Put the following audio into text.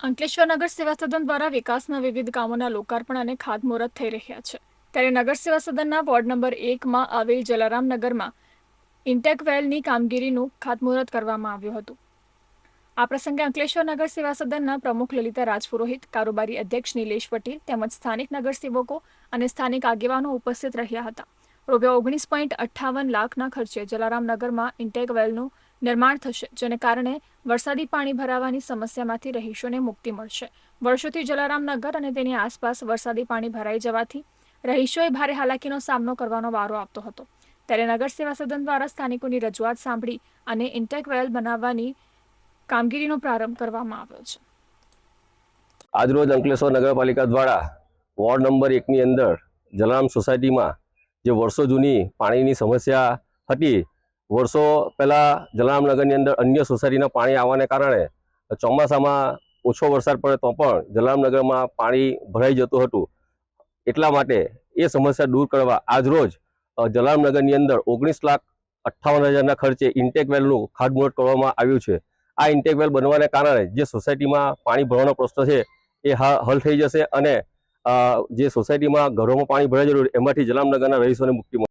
અંકલેશ્વર નગર સેવા સદન દ્વારા વિકાસના વિવિધ કામોના લોકાર્પણ અને ખાતમુહૂર્ત થઈ રહ્યા છે. ત્યારે નગર સેવા સદનના વોર્ડ નંબર એકમાં આવેલ જલારામ નગરમાં ઇન્ટેક વેલની કામગીરીનું ખાતમુહૂર્ત કરવામાં આવ્યું હતું. આ પ્રસંગે અંકલેશ્વર નગર સેવા સદનના પ્રમુખ લલિતા રાજપુરોહિત, કારોબારી અધ્યક્ષ નિલેશ પટેલ તેમજ સ્થાનિક નગરસેવકો અને સ્થાનિક આગેવાનો ઉપસ્થિત રહ્યા હતા. રૂપિયા ઓગણીસ પોઈન્ટ અઠ્ઠાવન લાખના ખર્ચે જલારામનગરમાં ઇન્ટેક વેલનું નિર્માણ થશે, જેને કારણે વરસાદી પાણી ભરાવાની સમસ્યામાંથી રહીશોને મુક્તિ મળશે. વર્ષોથી જલારામનગર અને તેની આસપાસ વરસાદી પાણી ભરાઈ જવાથી રહીશોએ ભારે હાલાકીનો સામનો કરવાનો વારો આપતો હતો. ત્યારે નગર સેવા સદન દ્વારા સ્થાનિકોની રજૂઆત સાંભળી અને ઇન્ટેક વેલ બનાવવાની કામગીરીનો પ્રારંભ કરવામાં આવ્યો છે. આજરોજ અંકલેશ્વર નગરપાલિકા દ્વારા વોર્ડ નંબર એકની અંદર જલારામ સોસાયટીમાં જે વર્ષો જૂની પાણીની સમસ્યા હતી, વર્ષો પહેલાં જલારામનગરની અંદર અન્ય સોસાયટીના પાણી આવવાને કારણે ચોમાસામાં ઓછો વરસાદ પડે તો પણ જલારામનગરમાં પાણી ભરાઈ જતું હતું. એટલા માટે એ સમસ્યા દૂર કરવા આજરોજ જલારામનગરની જલારામ અંદર ઓગણીસ લાખ અઠ્ઠાવન હજારના ખર્ચે ઇન્ટેક વેલનું ખાતમુહૂર્ત કરવામાં આવ્યું છે. આ ઇન્ટેક વેલ બનવાને કારણે જે સોસાયટીમાં પાણી ભરવાનો પ્રશ્ન છે, એ હલ થઈ જશે અને જે સોસાયટીમાં ઘરોમાં પાણી ભરાઈ જતું એમાંથી જલામનગરના રહીશોને મુક્તિ મળશે